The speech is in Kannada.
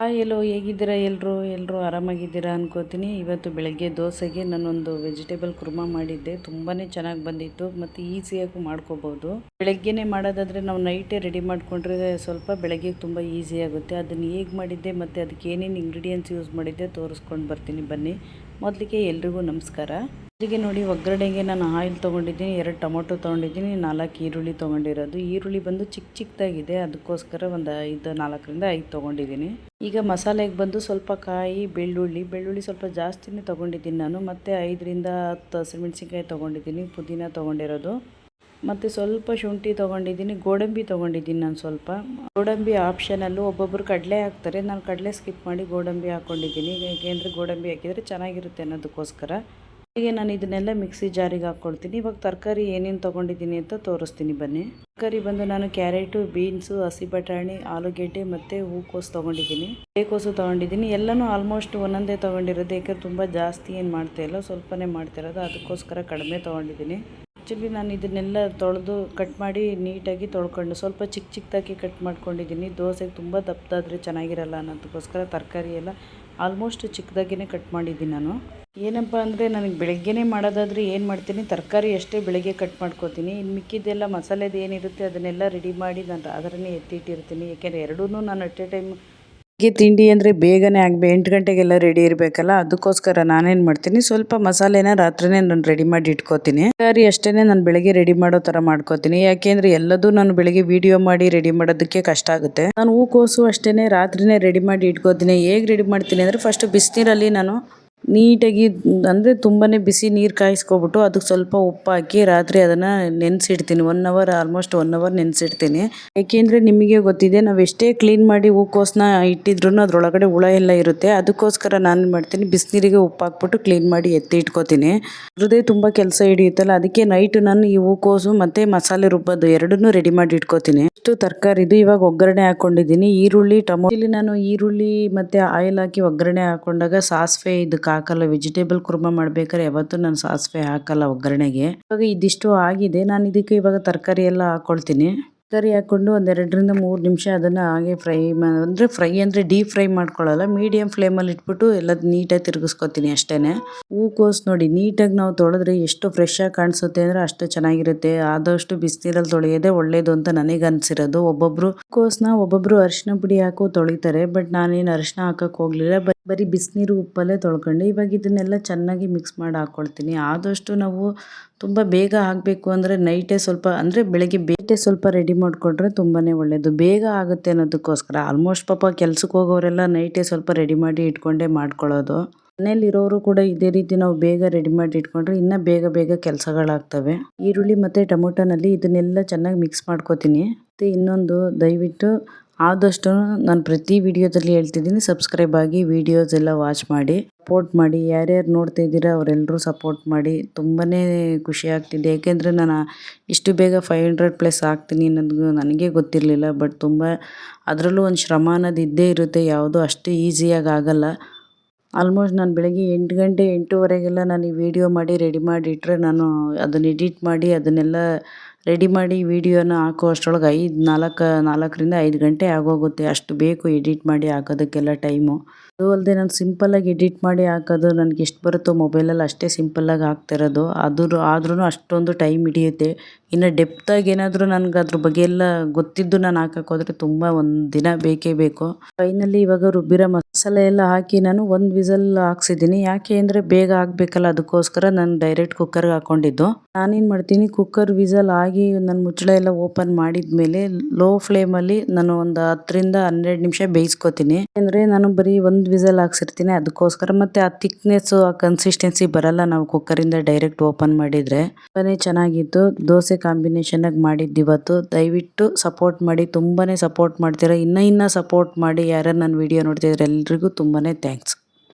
ಹಾಯ್ ಎಲ್ಲೋ ಹೇಗಿದ್ದೀರಾ ಎಲ್ಲರೂ ಎಲ್ಲರೂ ಆರಾಮಾಗಿದ್ದೀರಾ ಅನ್ಕೋತೀನಿ. ಇವತ್ತು ಬೆಳಗ್ಗೆ ದೋಸೆಗೆ ನಾನೊಂದು ವೆಜಿಟೇಬಲ್ ಕುರ್ಮಾ ಮಾಡಿದ್ದೆ. ತುಂಬಾ ಚೆನ್ನಾಗಿ ಬಂದಿತ್ತು. ಮತ್ತು ಈಸಿಯಾಗಿ ಮಾಡ್ಕೋಬೋದು. ಬೆಳಗ್ಗೆನೇ ಮಾಡೋದಾದರೆ ನಾವು ನೈಟೇ ರೆಡಿ ಮಾಡಿಕೊಂಡ್ರೆ ಸ್ವಲ್ಪ ಬೆಳಗ್ಗೆ ತುಂಬ ಈಸಿ ಆಗುತ್ತೆ. ಅದನ್ನು ಹೇಗೆ ಮಾಡಿದ್ದೆ ಮತ್ತು ಅದಕ್ಕೆ ಏನೇನು ಇಂಗ್ರೀಡಿಯೆಂಟ್ಸ್ ಯೂಸ್ ಮಾಡಿದ್ದೆ ತೋರಿಸ್ಕೊಂಡು ಬರ್ತೀನಿ. ಬನ್ನಿ. ಮೊದಲಿಗೆ ಎಲ್ರಿಗೂ ನಮಸ್ಕಾರ. ಇದಕ್ಕೆ ನೋಡಿ ಒಗ್ಗರಣೆಗೆ ನಾನು ಆಯಿಲ್ ತೊಗೊಂಡಿದ್ದೀನಿ, ಎರಡು ಟೊಮೊಟೊ ತೊಗೊಂಡಿದ್ದೀನಿ, ನಾಲ್ಕು ಈರುಳ್ಳಿ ತೊಗೊಂಡಿರೋದು. ಈರುಳ್ಳಿ ಬಂದು ಚಿಕ್ಕ ಚಿಕ್ಕದಾಗಿದೆ ಅದಕ್ಕೋಸ್ಕರ ಒಂದು ಐದು, ನಾಲ್ಕರಿಂದ ಐದು ತೊಗೊಂಡಿದ್ದೀನಿ. ಈಗ ಮಸಾಲೆಗೆ ಬಂದು ಸ್ವಲ್ಪ ಕಾಯಿ, ಬೆಳ್ಳುಳ್ಳಿ ಬೆಳ್ಳುಳ್ಳಿ ಸ್ವಲ್ಪ ಜಾಸ್ತಿನೇ ತೊಗೊಂಡಿದ್ದೀನಿ ನಾನು, ಮತ್ತು ಐದರಿಂದ ಹತ್ತು ಹಸಿಮೆಣ್ಸಿನ್ಕಾಯಿ ತೊಗೊಂಡಿದ್ದೀನಿ, ಪುದೀನ ತೊಗೊಂಡಿರೋದು. ಮತ್ತು ಸ್ವಲ್ಪ ಶುಂಠಿ ತೊಗೊಂಡಿದ್ದೀನಿ, ಗೋಡಂಬಿ ತೊಗೊಂಡಿದ್ದೀನಿ ನಾನು ಸ್ವಲ್ಪ. ಗೋಡಂಬಿ ಆಪ್ಷನಲ್ಲೂ ಒಬ್ಬೊಬ್ಬರು ಕಡಲೆ ಹಾಕ್ತಾರೆ, ನಾನು ಕಡಲೆ ಸ್ಕಿಪ್ ಮಾಡಿ ಗೋಡಂಬಿ ಹಾಕ್ಕೊಂಡಿದ್ದೀನಿ ಏಕೆಂದರೆ ಗೋಡಂಬಿ ಹಾಕಿದರೆ ಚೆನ್ನಾಗಿರುತ್ತೆ ಅನ್ನೋದಕ್ಕೋಸ್ಕರ. ಹೀಗೆ ನಾನು ಇದನ್ನೆಲ್ಲ ಮಿಕ್ಸಿ ಜಾರಿಗೆ ಹಾಕ್ಕೊಳ್ತೀನಿ. ಇವಾಗ ತರಕಾರಿ ಏನೇನು ತೊಗೊಂಡಿದ್ದೀನಿ ಅಂತ ತೋರಿಸ್ತೀನಿ ಬನ್ನಿ. ತರಕಾರಿ ಬಂದು ನಾನು ಕ್ಯಾರೆಟು, ಬೀನ್ಸು, ಹಸಿ ಬಟಾಣಿ, ಆಲೂಗೆಡ್ಡೆ ಮತ್ತು ಹೂಕೋಸು ತೊಗೊಂಡಿದ್ದೀನಿ. ಬೇಕೋಸು ತೊಗೊಂಡಿದ್ದೀನಿ. ಎಲ್ಲನೂ ಆಲ್ಮೋಸ್ಟ್ ಒಂದೊಂದೇ ತೊಗೊಂಡಿರೋದು. ಏಕೆಂದ್ರೆ ತುಂಬ ಜಾಸ್ತಿ ಏನು ಮಾಡ್ತಾ ಇಲ್ಲ. ಸ್ವಲ್ಪನೇ ಮಾಡ್ತಿರೋದು ಅದಕ್ಕೋಸ್ಕರ ಕಡಿಮೆ ತೊಗೊಂಡಿದ್ದೀನಿ. ಆ್ಯಕ್ಚುಲಿ ನಾನು ಇದನ್ನೆಲ್ಲ ತೊಳೆದು ಕಟ್ ಮಾಡಿ ನೀಟಾಗಿ ತೊಳ್ಕೊಂಡು ಸ್ವಲ್ಪ ಚಿಕ್ಕ ಚಿಕ್ಕದಾಗಿ ಕಟ್ ಮಾಡ್ಕೊಂಡಿದ್ದೀನಿ. ದೋಸೆಗೆ ತುಂಬ ದಪ್ಪದಾದರೆ ಚೆನ್ನಾಗಿರಲ್ಲ ಅನ್ನೋದಕ್ಕೋಸ್ಕರ ತರಕಾರಿ ಎಲ್ಲ ಆಲ್ಮೋಸ್ಟ್ ಚಿಕ್ಕದಾಗಿಯೇ ಕಟ್ ಮಾಡಿದ್ದೀನಿ ನಾನು. ಏನಪ್ಪ ಅಂದರೆ ನನಗೆ ಬೆಳಗ್ಗೆನೇ ಮಾಡೋದಾದರೆ ಏನು ಮಾಡ್ತೀನಿ? ತರಕಾರಿ ಅಷ್ಟೇ ಬೆಳಗ್ಗೆ ಕಟ್ ಮಾಡ್ಕೋತೀನಿ. ಇನ್ನು ಮಿಕ್ಕಿದ್ದೆಲ್ಲ ಮಸಾಲೆದು ಏನಿರುತ್ತೆ ಅದನ್ನೆಲ್ಲ ರೆಡಿ ಮಾಡಿ ನಾನು ಅದರನ್ನೇ ಎತ್ತಿಟ್ಟಿರ್ತೀನಿ. ಏಕೆಂದರೆ ಎರಡೂ ನಾನು ಅಟ್ ಎ ಟೈಮ್ ಬೆಳಗ್ಗೆ ತಿಂಡಿ ಅಂದರೆ ಬೇಗನೆ ಆಗಬೇಕು ಎಂಟು ಗಂಟೆಗೆಲ್ಲ ರೆಡಿ ಇರಬೇಕಲ್ಲ, ಅದಕ್ಕೋಸ್ಕರ ನಾನೇನು ಮಾಡ್ತೀನಿ, ಸ್ವಲ್ಪ ಮಸಾಲೆನ ರಾತ್ರಿನೇ ನಾನು ರೆಡಿ ಮಾಡಿ ಇಟ್ಕೋತೀನಿ. ತರಕಾರಿ ಅಷ್ಟೇ ನಾನು ಬೆಳಗ್ಗೆ ರೆಡಿ ಮಾಡೋ ಥರ ಮಾಡ್ಕೋತೀನಿ, ಯಾಕೆಂದರೆ ಎಲ್ಲದೂ ನಾನು ಬೆಳಗ್ಗೆ ವಿಡಿಯೋ ಮಾಡಿ ರೆಡಿ ಮಾಡೋದಕ್ಕೆ ಕಷ್ಟ ಆಗುತ್ತೆ. ನಾನು ಹೂಕೋಸು ಅಷ್ಟೇ ರಾತ್ರಿನೇ ರೆಡಿ ಮಾಡಿ ಇಟ್ಕೋತೀನಿ, ಹೇಗೆ ರೆಡಿ ಮಾಡ್ತೀನಿ ಅಂದರೆ ಫಸ್ಟ್ ಬಿಸಿನೀರಲ್ಲಿ ನಾನು ನೀಟಾಗಿ ಅಂದರೆ ತುಂಬಾ ಬಿಸಿ ನೀರು ಕಾಯಿಸ್ಕೊಬಿಟ್ಟು ಅದಕ್ಕೆ ಸ್ವಲ್ಪ ಉಪ್ಪು ಹಾಕಿ ರಾತ್ರಿ ಅದನ್ನು ನೆನೆಸಿಡ್ತೀನಿ. One hour almost one hour ನೆನೆಸಿಡ್ತೀನಿ. ಏಕೆಂದರೆ ನಿಮಗೆ ಗೊತ್ತಿದೆ, ನಾವು ಎಷ್ಟೇ ಕ್ಲೀನ್ ಮಾಡಿ ಹೂಕೋಸನ್ನ ಇಟ್ಟಿದ್ರು ಅದರೊಳಗಡೆ ಹುಳ ಎಲ್ಲ ಇರುತ್ತೆ. ಅದಕ್ಕೋಸ್ಕರ ನಾನು ಮಾಡ್ತೀನಿ ಬಿಸಿನೀರಿಗೆ ಉಪ್ಪು ಹಾಕ್ಬಿಟ್ಟು ಕ್ಲೀನ್ ಮಾಡಿ ಎತ್ತಿ ಇಟ್ಕೋತೀನಿ. ಹೃದಯ ತುಂಬ ಕೆಲಸ ಹಿಡಿಯುತ್ತಲ್ಲ, ಅದಕ್ಕೆ ನೈಟ್ ನಾನು ಈ ಹೂಕೋಸು ಮತ್ತು ಮಸಾಲೆ ರುಬ್ಬೋದು ಎರಡನ್ನೂ ರೆಡಿ ಮಾಡಿ ಇಟ್ಕೋತೀನಿ. ಇಷ್ಟು ತರಕಾರಿದು ಇವಾಗ ಒಗ್ಗರಣೆ ಹಾಕ್ಕೊಂಡಿದ್ದೀನಿ ಈರುಳ್ಳಿ, ಟೊಮೊ, ಇಲ್ಲಿ ನಾನು ಈರುಳ್ಳಿ ಮತ್ತು ಆಯಿಲ್ ಹಾಕಿ ಒಗ್ಗರಣೆ ಹಾಕೊಂಡಾಗ ಸಾಸಿವೆ ಇದಕ್ಕೆ ಹಾಕಲ್ಲ ವೆಜಿಟೇಬಲ್ ಕುರ್ಮ ಮಾಡ್ಬೇಕಾದ್ರೆ ಯಾವತ್ತೂ ನಾನು ಸಾಸಿವೆ ಹಾಕಲ್ಲ ಒಗ್ಗರಣೆಗೆ. ಇವಾಗ ಇದಿಷ್ಟು ಆಗಿದೆ. ನಾನು ಇದಕ್ಕೆ ಇವಾಗ ತರಕಾರಿ ಎಲ್ಲ ಹಾಕ್ಕೊಳ್ತೀನಿ ತರಕಾರಿ ಹಾಕ್ಕೊಂಡು ಒಂದೆರಡರಿಂದ ಮೂರು ನಿಮಿಷ ಅದನ್ನು ಹಾಗೆ ಫ್ರೈ ಅಂದರೆ ಫ್ರೈ ಅಂದರೆ ಡೀಪ್ ಫ್ರೈ ಮಾಡ್ಕೊಳ್ಳಲ್ಲ ಮೀಡಿಯಮ್ ಫ್ಲೇಮಲ್ಲಿ ಇಟ್ಬಿಟ್ಟು ಎಲ್ಲ ನೀಟಾಗಿ ತಿರುಗಿಸ್ಕೊತೀನಿ ಅಷ್ಟೇ ಹೂಕೋಸು ನೋಡಿ, ನೀಟಾಗಿ ನಾವು ತೊಳೆದ್ರೆ ಎಷ್ಟು ಫ್ರೆಶ್ ಕಾಣಿಸುತ್ತೆ ಅಂದರೆ ಅಷ್ಟು ಚೆನ್ನಾಗಿರುತ್ತೆ. ಆದಷ್ಟು ಬಿಸಿನೀರಲ್ಲಿ ತೊಳೆಯೋದೇ ಒಳ್ಳೇದು ಅಂತ ನನಗೆ ಅನಿಸಿರೋದು. ಒಬ್ಬೊಬ್ಬರು ಹೂಕೋಸನ್ನ ಒಬ್ಬೊಬ್ಬರು ಅರಿಶಿನ ಪುಡಿ ಹಾಕೋ ತೊಳಿತಾರೆ, ಬಟ್ ನಾನೇನು ಅರಿಶಿನ ಹಾಕಕ್ಕೆ ಹೋಗಲಿಲ್ಲ. ಬರೀ ಬಿಸಿನೀರು ಉಪ್ಪಲ್ಲೇ ತೊಳ್ಕೊಂಡು ಇವಾಗ ಇದನ್ನೆಲ್ಲ ಚೆನ್ನಾಗಿ ಮಿಕ್ಸ್ ಮಾಡಿ ಹಾಕ್ಕೊಳ್ತೀನಿ ಆದಷ್ಟು ನಾವು ತುಂಬ ಬೇಗ ಆಗಬೇಕು ಅಂದರೆ ನೈಟೇ ಸ್ವಲ್ಪ, ಅಂದರೆ ಬೆಳಗ್ಗೆ ಬೇಟೆ ಸ್ವಲ್ಪ ರೆಡಿ ಮಾಡಿಕೊಂಡ್ರೆ ತುಂಬಾ ಒಳ್ಳೆಯದು ಬೇಗ ಆಗುತ್ತೆ ಅನ್ನೋದಕ್ಕೋಸ್ಕರ ಆಲ್ಮೋಸ್ಟ್ ಪಾಪ ಕೆಲಸಕ್ಕೆ ಹೋಗೋರೆಲ್ಲ ನೈಟೇ ಸ್ವಲ್ಪ ರೆಡಿ ಮಾಡಿ ಇಟ್ಕೊಂಡೇ ಮಾಡ್ಕೊಳ್ಳೋದು. ಮನೇಲಿರೋರು ಕೂಡ ಇದೇ ರೀತಿ ನಾವು ಬೇಗ ರೆಡಿ ಮಾಡಿ ಇಟ್ಕೊಂಡ್ರೆ ಇನ್ನೂ ಬೇಗ ಬೇಗ ಕೆಲಸಗಳಾಗ್ತವೆ. ಈರುಳ್ಳಿ ಮತ್ತು ಟೊಮೊಟೊನಲ್ಲಿ ಇದನ್ನೆಲ್ಲ ಚೆನ್ನಾಗಿ ಮಿಕ್ಸ್ ಮಾಡ್ಕೋತೀನಿ. ಮತ್ತು ಇನ್ನೊಂದು ದಯವಿಟ್ಟು ಆದಷ್ಟು ನಾನು ಪ್ರತಿ ವಿಡಿಯೋದಲ್ಲಿ ಹೇಳ್ತಿದ್ದೀನಿ ಸಬ್ಸ್ಕ್ರೈಬ್ ಆಗಿ ವಿಡಿಯೋಸ್ ಎಲ್ಲ ವಾಚ್ ಮಾಡಿ ಸಪೋರ್ಟ್ ಮಾಡಿ, ಯಾರ್ಯಾರು ನೋಡ್ತಾ ಇದ್ದೀರಾ ಅವರೆಲ್ಲರೂ ಸಪೋರ್ಟ್ ಮಾಡಿ ತುಂಬಾ ಖುಷಿ ಆಗ್ತಿದೆ. ಏಕೆಂದರೆ ನಾನು ಇಷ್ಟು ಬೇಗ ಫೈವ್ ಹಂಡ್ರೆಡ್ ಪ್ಲಸ್ ಆಗ್ತೀನಿ ಅನ್ನೋದು ನನಗೆ ಗೊತ್ತಿರಲಿಲ್ಲ ಬಟ್ ತುಂಬ ಅದರಲ್ಲೂ ಒಂದು ಶ್ರಮ ಅನ್ನೋದು ಇದ್ದೇ ಇರುತ್ತೆ, ಯಾವುದೂ ಅಷ್ಟು ಈಸಿಯಾಗಿ ಆಗಲ್ಲ. ಆಲ್ಮೋಸ್ಟ್ ನಾನು ಬೆಳಗ್ಗೆ ಎಂಟು ಗಂಟೆ ಎಂಟೂವರೆಗೆಲ್ಲ ನಾನು ಈ ವಿಡಿಯೋ ಮಾಡಿ ರೆಡಿ ಮಾಡಿ ಇಟ್ಟರೆ ನಾನು ಅದನ್ನು ಎಡಿಟ್ ಮಾಡಿ, ಅದನ್ನೆಲ್ಲ ರೆಡಿ ಮಾಡಿ ವೀಡಿಯೋನ ಹಾಕೋ. ಅಷ್ಟರೊಳಗೆ ಐದು, ನಾಲ್ಕು, ನಾಲ್ಕರಿಂದ ಐದು ಗಂಟೆ ಆಗೋಗುತ್ತೆ. ಅಷ್ಟು ಬೇಕು ಎಡಿಟ್ ಮಾಡಿ ಹಾಕೋದಕ್ಕೆಲ್ಲ ಟೈಮು. ಅದು ಅಲ್ಲದೆ ನಾನು ಸಿಂಪಲ್ಲಾಗಿ ಎಡಿಟ್ ಮಾಡಿ ಹಾಕೋದು ನನಗೆ ಎಷ್ಟು ಬರುತ್ತೋ ಮೊಬೈಲಲ್ಲಿ ಅಷ್ಟೇ ಸಿಂಪಲ್ಲಾಗಿ ಹಾಕ್ತಿರೋದು ಅದ್ರ ಆದ್ರೂ ಅಷ್ಟೊಂದು ಟೈಮ್ ಹಿಡಿಯುತ್ತೆ. ಇನ್ನು ಡೆಪ್ತಾಗಿ ಏನಾದರೂ ನನಗೆ ಅದ್ರ ಬಗ್ಗೆ ಎಲ್ಲ ಗೊತ್ತಿದ್ದು ನಾನು ಹಾಕೋಕ್ಕೋದ್ರೆ ತುಂಬ ಒಂದು ದಿನ ಬೇಕೇ ಬೇಕು. ಫೈನಲಿ ಇವಾಗ ರುಬ್ಬಿರೋ ಮಸಾಲೆ ಎಲ್ಲ ಹಾಕಿ ನಾನು ಒಂದು ವಿಸಲ್ ಹಾಕ್ಸಿದ್ದೀನಿ. ಯಾಕೆ ಅಂದರೆ ಬೇಗ ಆಗಬೇಕಲ್ಲ, ಅದಕ್ಕೋಸ್ಕರ ನಾನು ಡೈರೆಕ್ಟ್ ಕುಕ್ಕರ್ಗೆ ಹಾಕ್ಕೊಂಡಿದ್ದು ನಾನೇನು ಮಾಡ್ತೀನಿ ಕುಕ್ಕರ್ ವಿಸಲ್ ಆಗಿ ನನ್ನ ಮುಚ್ಚಳ ಎಲ್ಲ ಓಪನ್ ಮಾಡಿದ ಮೇಲೆ ಲೋ ಫ್ಲೇಮಲ್ಲಿ ನಾನು ಒಂದು ಹತ್ತರಿಂದ ಹನ್ನೆರಡು ನಿಮಿಷ ಬೇಯಿಸ್ಕೊತೀನಿ. ಅಂದರೆ ನಾನು ಬರೀ ಒಂದು ವಿಸಲ್ ಹಾಕ್ಸಿರ್ತೀನಿ, ಅದಕ್ಕೋಸ್ಕರ ಮತ್ತು ಆ ಥಿಕ್ನೆಸ್ಸು ಆ ಕನ್ಸಿಸ್ಟೆನ್ಸಿ ಬರಲ್ಲ ನಾವು ಕುಕ್ಕರಿಂದ ಡೈರೆಕ್ಟ್ ಓಪನ್ ಮಾಡಿದರೆ. ತುಂಬಾ ಚೆನ್ನಾಗಿತ್ತು. ದೋಸೆ ಕಾಂಬಿನೇಷನಾಗಿ ಮಾಡಿದ್ದು ಇವತ್ತು. ದಯವಿಟ್ಟು ಸಪೋರ್ಟ್ ಮಾಡಿ ತುಂಬಾ ಸಪೋರ್ಟ್ ಮಾಡ್ತೀರಾ. ಇನ್ನೂ ಇನ್ನೂ ಸಪೋರ್ಟ್ ಮಾಡಿ ಯಾರ್ಯಾರು ನನ್ನ ವಿಡಿಯೋ ನೋಡ್ತಿದ್ರೆ ಎಲ್ರಿಗೂ ತುಂಬಾ ಥ್ಯಾಂಕ್ಸ್.